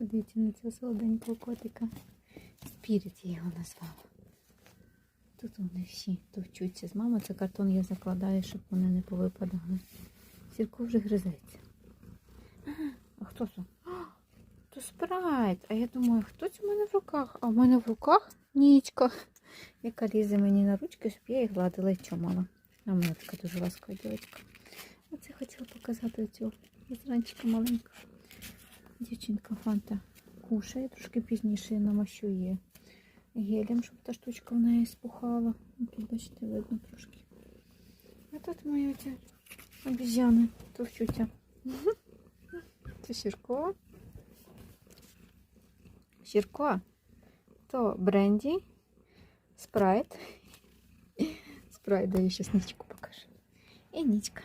Подивіться на цього солоденького котика. Спіріт я його назвала. Тут вони всі товчуться з мамою. Це картон я закладаю, щоб вони не повипадали. Сірко вже гризеться. А, хто це? То спрайт. А я думаю, хто це в мене в руках? А в мене в руках нічка, яка лізе мені на ручки, щоб я її гладила і чомала. А в мене така дуже ласкава дівчинка. Оце хотіла показати цього зранчика маленького. Дівчинка фанта кушає, трошки пізніше я намащу її гелем, щоб та штучка в неї спухала. Тут, бачите, видно трошки. А тут мої оці обізяни товчуться. Це Сірко. Сірко. То бренді, спрайт. Спрайт, да я сейчас нічку покажу. І нічка.